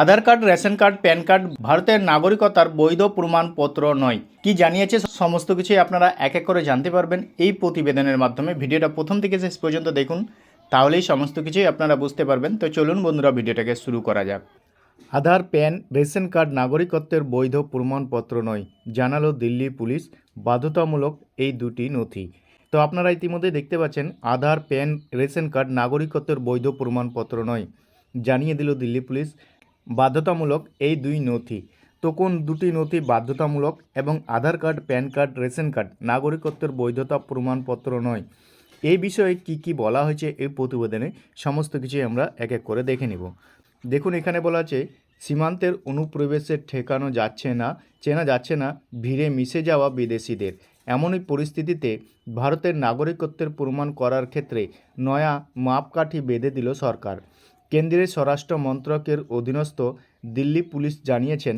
Aadhaar card, ration card, PAN card, ভারতের নাগরিকতার বৈধ প্রমাণপত্র নয়। কি জানিয়েছে সমস্ত কিছুই আপনারা এক এক করে জানতে পারবেন এই প্রতিবেদনের মাধ্যমে। ভিডিওটা প্রথম থেকে শেষ পর্যন্ত দেখুন, তাহলেই সমস্ত কিছুই আপনারা বুঝতে পারবেন। তো চলুন বন্ধুরা, ভিডিওটাকে শুরু করা যাক। আধার, প্যান, রেশন কার্ড, নাগরিকত্বের বৈধ প্রমাণপত্র নয়, জানালো দিল্লি পুলিশ। বাধ্যতামূলক এই দুটি নথি। তো আপনারা ইতিমধ্যে দেখতে পাচ্ছেন, আধার, প্যান, রেশন কার্ড, নাগরিকত্বের বৈধ প্রমাণপত্র নয়, জানিয়ে দিল দিল্লি পুলিশ। বাধ্যতামূলক এই দুই নথি তো কোন দুটি নথি বাধ্যতামূলক এবং Aadhaar card, PAN card, ration card, নাগরিকত্বের বৈধতা প্রমাণপত্র নয়। এই বিষয়ে কি কি বলা হয়েছে এই প্রতিবেদনে সমস্ত কিছুই আমরা এক এক করে দেখে নিব। দেখুন, এখানে বলা আছে, সীমান্তের অনুপ্রবেশে ঠেকানো যাচ্ছে না, চেনা যাচ্ছে না, ভিড়ে মিশে যাওয়া বিদেশিদের। এমনই পরিস্থিতিতে ভারতের নাগরিকত্বের প্রমাণ করার ক্ষেত্রে নয়া মাপকাঠি বেঁধে দিল সরকার। কেন্দ্রের স্বরাষ্ট্র মন্ত্রকের অধীনস্থ দিল্লি পুলিশ জানিয়েছেন,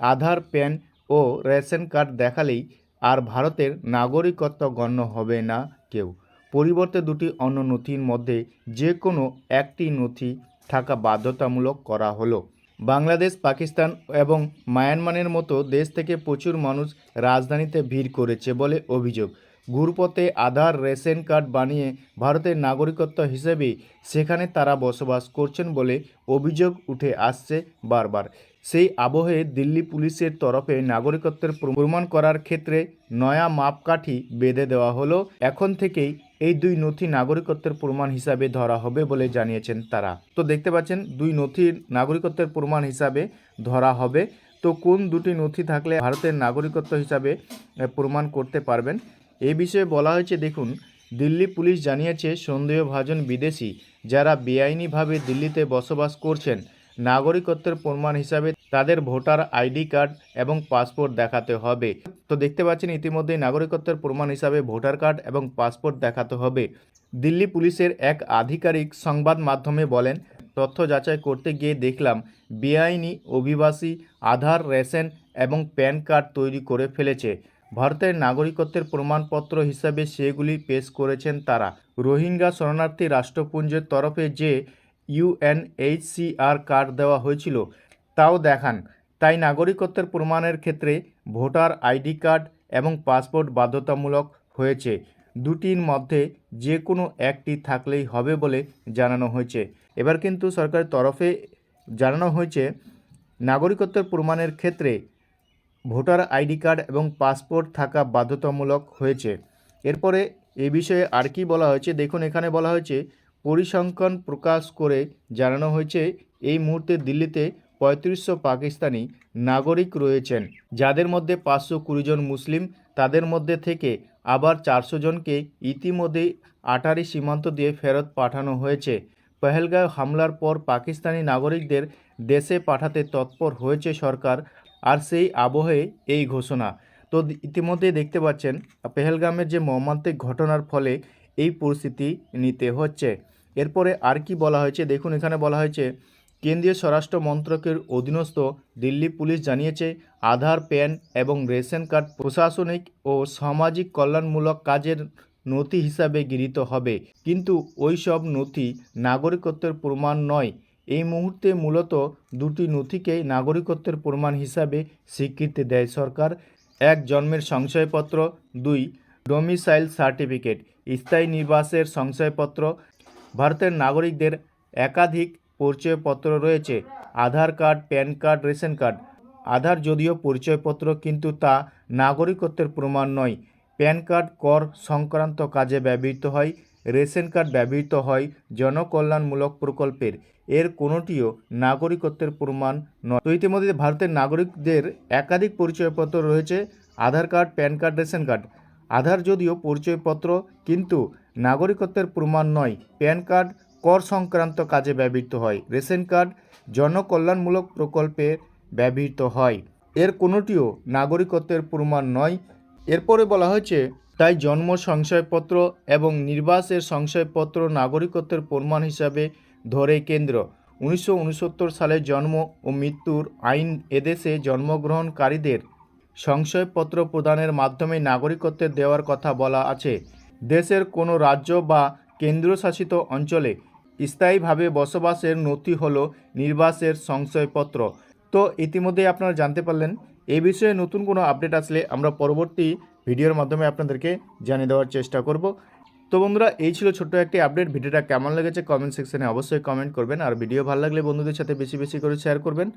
আধার, প্যান ও রেশন কার্ড দেখালেই আর ভারতের নাগরিকত্ব গণ্য হবে না কেউ। পরিবর্তে দুটি অন্য নথির মধ্যে যে কোনো একটি নথি থাকা বাধ্যতামূলক করা হলো। বাংলাদেশ, পাকিস্তান এবং মায়ানমারের মতো দেশ থেকে প্রচুর মানুষ রাজধানীতে ভিড় করেছে বলে অভিযোগ। ঘুরপথে আধার, রেশন কার্ড বানিয়ে ভারতের নাগরিকত্ব হিসেবে সেখানে তারা বসবাস করছেন বলে অভিযোগ উঠে আসছে বারবার। সেই আবহে দিল্লি পুলিশের তরফে নাগরিকত্বের প্রমাণ করার ক্ষেত্রে নয়া মাপকাঠি বেঁধে দেওয়া হলো। এখন থেকেই এই দুই নথি নাগরিকত্বের প্রমাণ হিসাবে ধরা হবে বলে জানিয়েছেন তারা। তো দেখতে পাচ্ছেন, দুই নথির নাগরিকত্বের প্রমাণ হিসাবে ধরা হবে। তো কোন দুটি নথি থাকলে ভারতের নাগরিকত্ব হিসাবে প্রমাণ করতে পারবেন? এই বিষয়ে বলা হয়েছে, দেখুন, দিল্লি পুলিশ জানিয়েছে সন্দেহভাজন বিদেশি যারা বেআইনিভাবে দিল্লিতে বসবাস করছেন। নাগরিকত্বের প্রমাণ হিসাবে তাদের ভোটার আইডি কার্ড এবং পাসপোর্ট দেখাতে হবে। তো দেখতে পাচ্ছেন, ইতিমধ্যেই নাগরিকত্বের প্রমাণ হিসাবে ভোটার কার্ড এবং পাসপোর্ট দেখাতে হবে। দিল্লি পুলিশের এক আধিকারিক সংবাদ মাধ্যমে বলেন, তথ্য যাচাই করতে গিয়ে দেখলাম, বেআইনি অভিবাসী আধার, রেশন এবং প্যান কার্ড তৈরি করে ফেলেছে। ভারতের নাগরিকত্বের প্রমাণপত্র হিসাবে সেগুলি পেশ করেছেন তারা। রোহিঙ্গা শরণার্থী রাষ্ট্রপুঞ্জের তরফে যে ইউএনএইচসিআর কার্ড দেওয়া হয়েছিল, তাও দেখান। তাই নাগরিকত্বের প্রমাণের ক্ষেত্রে ভোটার আইডি কার্ড এবং পাসপোর্ট বাধ্যতামূলক হয়েছে। দুটির মধ্যে যে কোনো একটি থাকলেই হবে বলে জানানো হয়েছে। এবার কিন্তু সরকারের তরফে জানানো হয়েছে, নাগরিকত্বের প্রমাণের ক্ষেত্রে ভোটার আইডি কার্ড এবং পাসপোর্ট থাকা বাধ্যতামূলক হয়েছে। এরপরে এ বিষয়ে আর কি বলা হয়েছে? দেখুন, এখানে বলা হয়েছে, পরিসংখ্যান প্রকাশ করে জানানো হয়েছে, এই মুহূর্তে দিল্লিতে পঁয়ত্রিশশো পাকিস্তানি নাগরিক রয়েছেন। যাদের মধ্যে পাঁচশো কুড়ি জন মুসলিম, তাদের মধ্যে থেকে আবার চারশো জনকে ইতিমধ্যেই আটারি সীমান্ত দিয়ে ফেরত পাঠানো হয়েছে। পহেলগাঁও হামলার পর পাকিস্তানি নাগরিকদের দেশে পাঠাতে তৎপর হয়েছে সরকার। আর সেই আবহে এই ঘোষণা। তো ইতিমধ্যে দেখতে পাচ্ছেন, পেহেলগামের যে মর্মান্তিক ঘটনার ফলে এই পরিস্থিতি নিতে হচ্ছে। এরপরে আর কি বলা হয়েছে? দেখুন, এখানে বলা হয়েছে, কেন্দ্রীয় স্বরাষ্ট্র মন্ত্রকের অধীনস্থ দিল্লি পুলিশ জানিয়েছে, আধার, প্যান এবং রেশন কার্ড প্রশাসনিক ও সামাজিক কল্যাণমূলক কাজের নথি হিসাবে গৃহীত হবে। কিন্তু ওই সব নথি নাগরিকত্বের প্রমাণ নয়। এই মুহূর্তে মূলত দুটি নথিকেই নাগরিকত্বের প্রমাণ হিসাবে স্বীকৃতি দেয় সরকার। এক, জন্মের সংশয়পত্র। দুই, ডোমিসাইল সার্টিফিকেট, স্থায়ী নিবাসের সংশয়পত্র। ভারতের নাগরিকদের একাধিক পরিচয়পত্র রয়েছে। Aadhaar card, PAN card, ration card. Aadhaar যদিও পরিচয়পত্র, কিন্তু তা নাগরিকত্বের প্রমাণ নয়। প্যান কার্ড কর সংক্রান্ত কাজে ব্যবহৃত হয়। রেশন কার্ড ব্যবহৃত হয় জনকল্যাণমূলক প্রকল্পের। এর কোনোটিও নাগরিকত্বের প্রমাণ নয়। তো ইতিমধ্যে ভারতের নাগরিকদের একাধিক পরিচয়পত্র রয়েছে, Aadhaar card, PAN card, ration card. Aadhaar যদিও পরিচয়পত্র, কিন্তু নাগরিকত্বের প্রমাণ নয়। প্যান কার্ড কর সংক্রান্ত কাজে ব্যবহৃত হয়। রেশন কার্ড জনকল্যাণমূলক প্রকল্পে ব্যবহৃত হয়। এর কোনোটিও নাগরিকত্বের প্রমাণ নয়। এরপরে বলা হয়েছে, তাই জন্ম সংশয়পত্র এবং নির্বাসের সংশয়পত্র নাগরিকত্বের প্রমাণ হিসাবে ধরে কেন্দ্র। উনিশশো উনসত্তর সালে জন্ম ও মৃত্যুর আইন এদেশে জন্মগ্রহণকারীদের সংশয়পত্র প্রদানের মাধ্যমে নাগরিকত্বের দেওয়ার কথা বলা আছে। দেশের কোনো রাজ্য বা কেন্দ্রশাসিত অঞ্চলে স্থায়ীভাবে বসবাসের নথি হল নির্বাসের সংশয়পত্র। তো ইতিমধ্যে আপনারা জানতে পারলেন, এ বিষয়ে নতুন কোনো আপডেট আসলে আমরা পরবর্তী ভিডিওর মাধ্যমে আপনাদেরকে জানিয়ে দেওয়ার চেষ্টা করব। তো বন্ধুরা, এই ছিল ছোট্ট একটি আপডেট ভিডিওটা কেমন লেগেছে কমেন্ট সেকশনে অবশ্যই কমেন্ট করবেন। আর ভিডিও ভালো লাগলে বন্ধুদের সাথে বেশি বেশি করে শেয়ার করবেন।